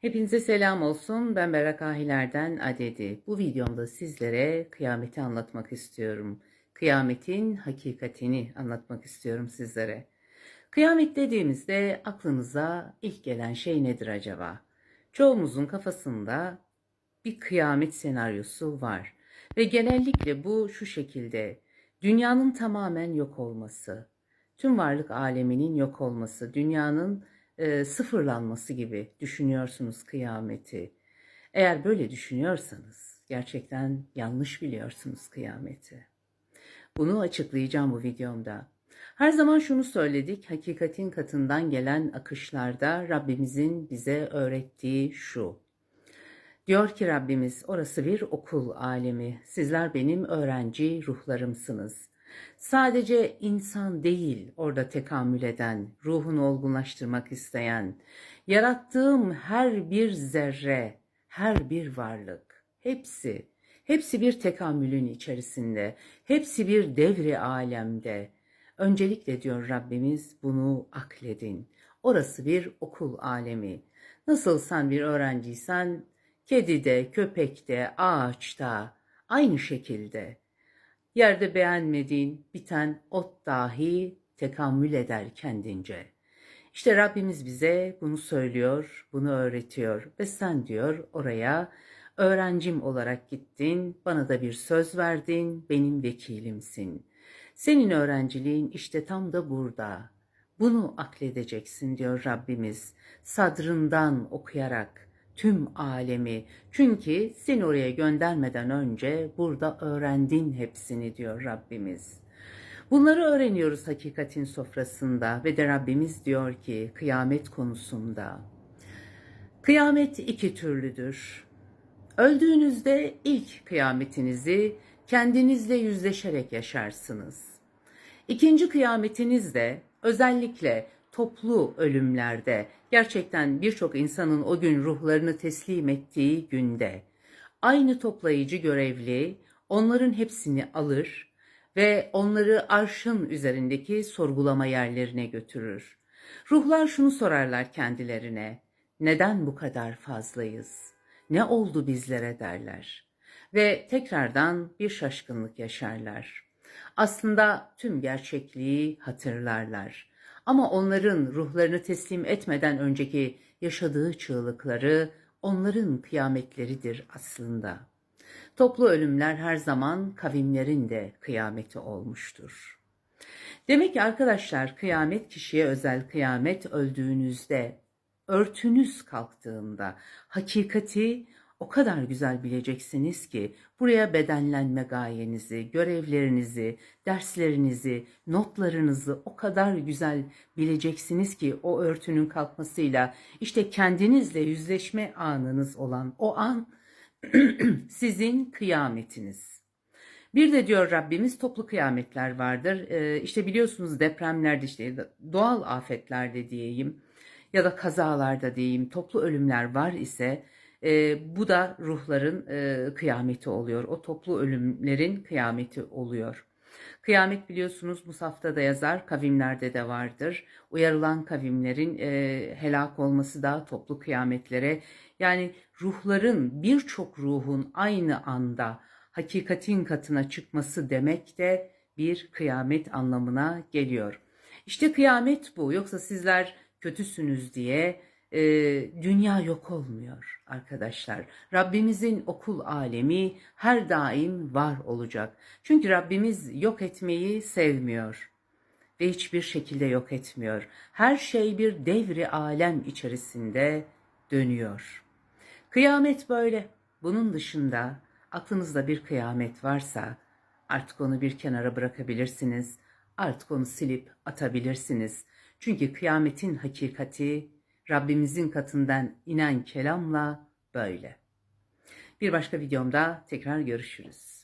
Hepinize selam olsun. Ben Berrak Ahiler'den Adedi. Bu videomda sizlere kıyameti anlatmak istiyorum. Kıyametin hakikatini anlatmak istiyorum sizlere. Kıyamet dediğimizde aklınıza ilk gelen şey nedir acaba? Çoğumuzun kafasında bir kıyamet senaryosu var. Ve genellikle bu şu şekilde. Dünyanın tamamen yok olması, tüm varlık aleminin yok olması, dünyanın e, sıfırlanması gibi düşünüyorsunuz kıyameti. Eğer böyle düşünüyorsanız gerçekten yanlış biliyorsunuz kıyameti. Bunu açıklayacağım bu videomda. Her zaman şunu söyledik, hakikatin katından gelen akışlarda Rabbimizin bize öğrettiği şu. Diyor ki Rabbimiz, orası bir okul alemi. Sizler benim öğrenci ruhlarımsınız. Sadece insan değil orada tekamül eden, ruhunu olgunlaştırmak isteyen, yarattığım her bir zerre, her bir varlık, hepsi, hepsi bir tekamülün içerisinde, hepsi bir devri alemde. Öncelikle diyor Rabbimiz bunu akledin. Orası bir okul alemi. Nasıl sen bir öğrenciysen, kedide, köpekte, ağaçta, aynı şekilde.'' Yerde beğenmediğin biten ot dahi tekamül eder kendince. İşte Rabbimiz bize bunu söylüyor, bunu öğretiyor ve sen diyor oraya öğrencim olarak gittin, bana da bir söz verdin, benim vekilimsin. Senin öğrenciliğin işte tam da burada. Bunu akledeceksin diyor Rabbimiz sadrından okuyarak tüm alemi. Çünkü seni oraya göndermeden önce burada öğrendin hepsini diyor Rabbimiz. Bunları öğreniyoruz hakikatin sofrasında ve de Rabbimiz diyor ki kıyamet konusunda. Kıyamet iki türlüdür. Öldüğünüzde ilk kıyametinizi kendinizle yüzleşerek yaşarsınız. İkinci kıyametinizde özellikle toplu ölümlerde gerçekten birçok insanın o gün ruhlarını teslim ettiği günde aynı toplayıcı görevli onların hepsini alır ve onları arşın üzerindeki sorgulama yerlerine götürür. Ruhlar şunu sorarlar kendilerine. Neden bu kadar fazlayız? Ne oldu bizlere derler. Ve tekrardan bir şaşkınlık yaşarlar. Aslında tüm gerçekliği hatırlarlar. Ama onların ruhlarını teslim etmeden önceki yaşadığı çığlıkları onların kıyametleridir aslında. Toplu ölümler her zaman kavimlerin de kıyameti olmuştur. Demek ki arkadaşlar kıyamet kişiye özel kıyamet öldüğünüzde, örtünüz kalktığında, hakikati o kadar güzel bileceksiniz ki buraya bedenlenme gayenizi, görevlerinizi, derslerinizi, notlarınızı o kadar güzel bileceksiniz ki o örtünün kalkmasıyla işte kendinizle yüzleşme anınız olan o an sizin kıyametiniz. Bir de diyor Rabbimiz toplu kıyametler vardır. Ee, işte biliyorsunuz depremlerde işte doğal afetlerde diyeyim ya da kazalarda diyeyim toplu ölümler var ise e, bu da ruhların e, kıyameti oluyor. O toplu ölümlerin kıyameti oluyor. Kıyamet biliyorsunuz Musaf'ta da yazar, kavimlerde de vardır. Uyarılan kavimlerin e, helak olması da toplu kıyametlere yani ruhların birçok ruhun aynı anda hakikatin katına çıkması demek de bir kıyamet anlamına geliyor. İşte kıyamet bu. Yoksa sizler kötüsünüz diye e, dünya yok olmuyor arkadaşlar. Rabbimizin okul alemi her daim var olacak. Çünkü Rabbimiz yok etmeyi sevmiyor ve hiçbir şekilde yok etmiyor. Her şey bir devri alem içerisinde dönüyor. Kıyamet böyle. Bunun dışında aklınızda bir kıyamet varsa artık onu bir kenara bırakabilirsiniz. Artık onu silip atabilirsiniz. Çünkü kıyametin hakikati Rabbimizin katından inen kelamla böyle. Bir başka videomda tekrar görüşürüz.